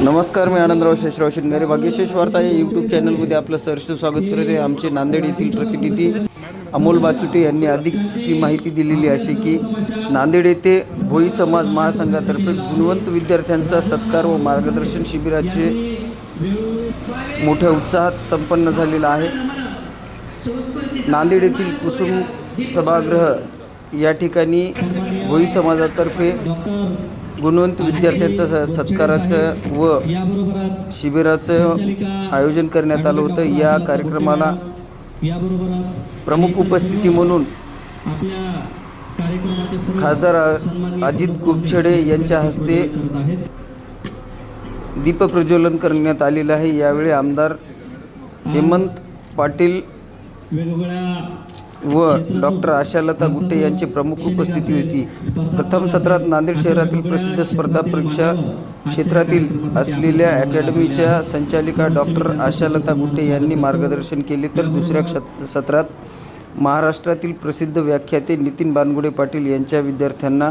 नमस्कार मी आनंदराव शेषराव शिंगारे भाग्यशेष वार्ता या यूट्यूब चॅनलमध्ये आपलं सरस स्वागत करत. आहे आमचे नांदेड येथील प्रतिनिधी अमोल बाचुटे यांनी अधिकची माहिती दिलेली अशी की नांदेड येथे भोई समाज महासंघातर्फे गुणवंत विद्यार्थ्यांचा सत्कार व मार्गदर्शन शिबिराचे मोठ्या उत्साहात संपन्न झालेला आहे. नांदेड येथील कुसुम सभागृह या ठिकाणी भोई समाजातर्फे गुणवंत विद्यार्थ्यांचा स- सत्काराचं व शिबिराचं आयोजन करण्यात आलं होतं. या कार्यक्रमाला प्रमुख उपस्थिती म्हणून खासदार अजित गुपछडे यांच्या हस्ते दीपप्रज्वलन करण्यात आलेलं आहे. यावेळी आमदार हेमंत पाटील वेगवेगळ्या व डॉक्टर आशालता गुट्टे यांची प्रमुख उपस्थिती होती. प्रथम सत्रात नांदेड शहरातील प्रसिद्ध स्पर्धा परीक्षा क्षेत्रातील असलेल्या अकॅडमीच्या संचालिका डॉक्टर आशालता गुट्टे यांनी मार्गदर्शन केले. तर दुसऱ्या सत्रात महाराष्ट्रातील प्रसिद्ध व्याख्याते नितीन बानगुडे पाटील यांच्या विद्यार्थ्यांना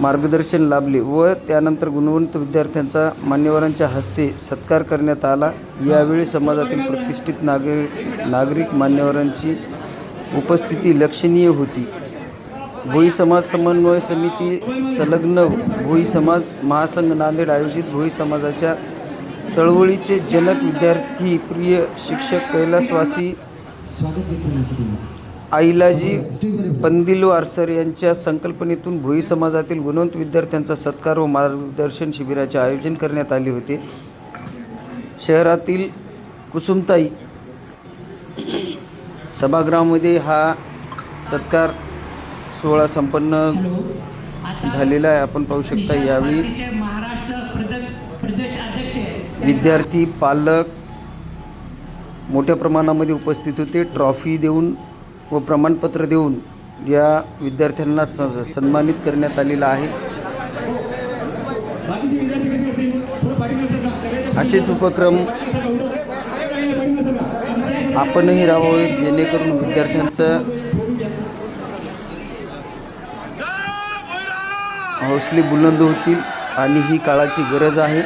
मार्गदर्शन लाभले व त्यानंतर गुणवंत विद्यार्थ्यांचा मान्यवरांच्या हस्ते सत्कार करण्यात आला. यावेळी समाजातील प्रतिष्ठित नागरिक नागरिक मान्यवरांची उपस्थिती लक्षणीय होती. भोई समाज समन्वय समिती संलग्न भोई समाज महासंघ नांदेड आयोजित भोई समाजाच्या चळवळीचे जनक विद्यार्थी प्रिय शिक्षक कैलासवासी आईलाजी पंदिलवार सर यांच्या संकल्पनेतून भोई समाजातील गुणवंत विद्यार्थ्यांचा सत्कार व मार्गदर्शन शिबिराचे आयोजन करण्यात आले होते. शहरातील कुसुमताई सभागृहामध्ये हा सत्कार सोहळा संपन्न झालेला आहे. आपण पाहू शकता यावेळी विद्यार्थी पालक मोठ्या प्रमाणामध्ये उपस्थित होते. ट्रॉफी देऊन व प्रमाणपत्र देऊन या विद्यार्थ्यांना स सन्मानित करण्यात आलेलं आहे. असेच उपक्रम आपणही राहावे जेणेकरून विद्यार्थ्यांचं हौसले बुलंद होतील आणि ही काळाची गरज आहे.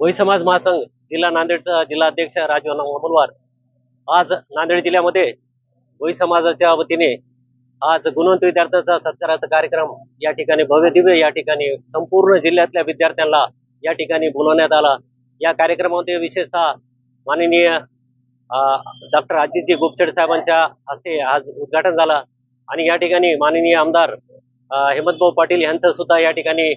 भोई समाज महासंघ जिल्हा नांदेडचा जिल्हा अध्यक्ष राजवाना आज नांदेड जिल्ह्यामध्ये भोई समाजाच्या वतीने आज गुणवंत विद्यार्थ्यांचा सत्काराचा कार्यक्रम या ठिकाणी भव्य दिव्य या ठिकाणी संपूर्ण जिल्ह्यातल्या विद्यार्थ्यांना या ठिकाणी बोलवण्यात आला. या कार्यक्रमामध्ये विशेषतः माननीय डॉक्टर अजितजी गुपचड साहेबांच्या हस्ते आज उद्घाटन झालं. आणि या ठिकाणी माननीय आमदार हेमंतभाऊ पाटील यांचं सुद्धा या ठिकाणी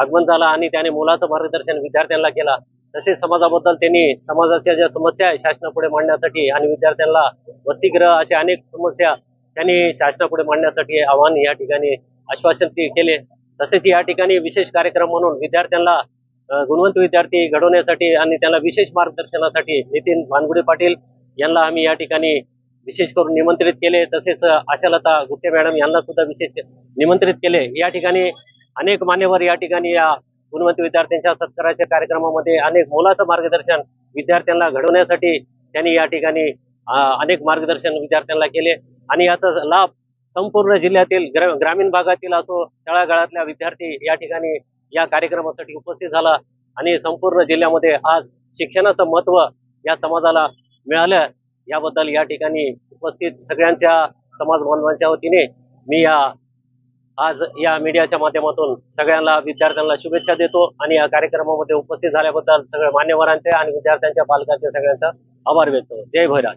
आगमन झालं आणि त्याने मुलाचं मार्गदर्शन विद्यार्थ्यांना केलं. तसेच समाजाबद्दल त्यांनी समाजाच्या ज्या समस्या आहे शासनापुढे मांडण्यासाठी आणि विद्यार्थ्यांना वसतिगृह अशा अनेक समस्या त्यांनी शासनापुढे मांडण्यासाठी आव्हान या ठिकाणी आश्वासन ते केले. तसेच या ठिकाणी विशेष कार्यक्रम म्हणून विद्यार्थ्यांना गुणवंत विद्यार्थी घडवण्यासाठी आणि त्यांना विशेष मार्गदर्शनासाठी नितीन भानगुडे पाटील यांना आम्ही या ठिकाणी विशेष करून निमंत्रित केले. तसेच आशालता गुट्टे मॅडम यांना सुद्धा विशेष निमंत्रित केले. या ठिकाणी अनेक मान्यवर या ठिकाणी या गुणवंत विद्यार्थ्यांच्या सत्काराच्या कार्यक्रमामध्ये अनेक मोलाचं मार्गदर्शन विद्यार्थ्यांना घडवण्यासाठी त्यांनी या ठिकाणी अनेक मार्गदर्शन विद्यार्थ्यांना केले. आणि याचा लाभ संपूर्ण जिल्ह्यातील ग्रा- ग्रामीण भागातील असो तळागाळातल्या विद्यार्थी या ठिकाणी या कार्यक्रमासाठी उपस्थित झाला आणि संपूर्ण जिल्ह्यामध्ये आज शिक्षणाचं महत्त्व या समाजाला मिळालं. याबद्दल या ठिकाणी उपस्थित सगळ्यांच्या समाज बांधवांच्या वतीने मी या आज या मीडियाच्या माध्यमातून सगळ्यांना विद्यार्थ्यांना शुभेच्छा देतो आणि या कार्यक्रमामध्ये उपस्थित झाल्याबद्दल सगळ्या मान्यवरांचे आणि विद्यार्थ्यांच्या पालकांचे सगळ्यांचा आभार व्यक्त जय भैराज